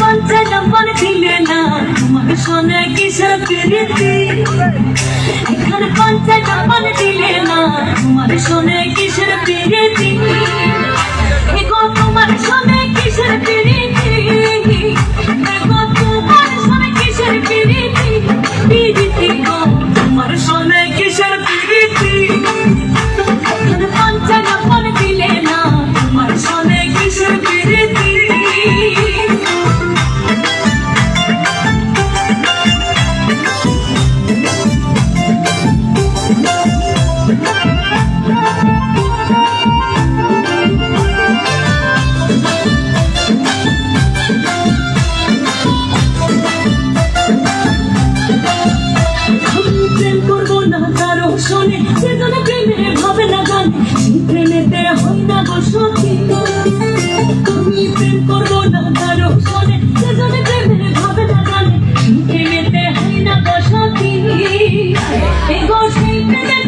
পঞ্চায়েত দিলে না তোমার শোনে কিসের প্রীতি এখানে পঞ্চায়েত মনে দিলে না তোমার শোনে কিসের প্রীতি Para que somente se repita আমার সেই প্রেমেতে হই না গো সখী। আমি প্রেম করব না কারও সনে সেজনে প্রেমের ভাবে না জানে। সেই প্রেমেতে হই না গো সখী। এই গো সেই প্রেমের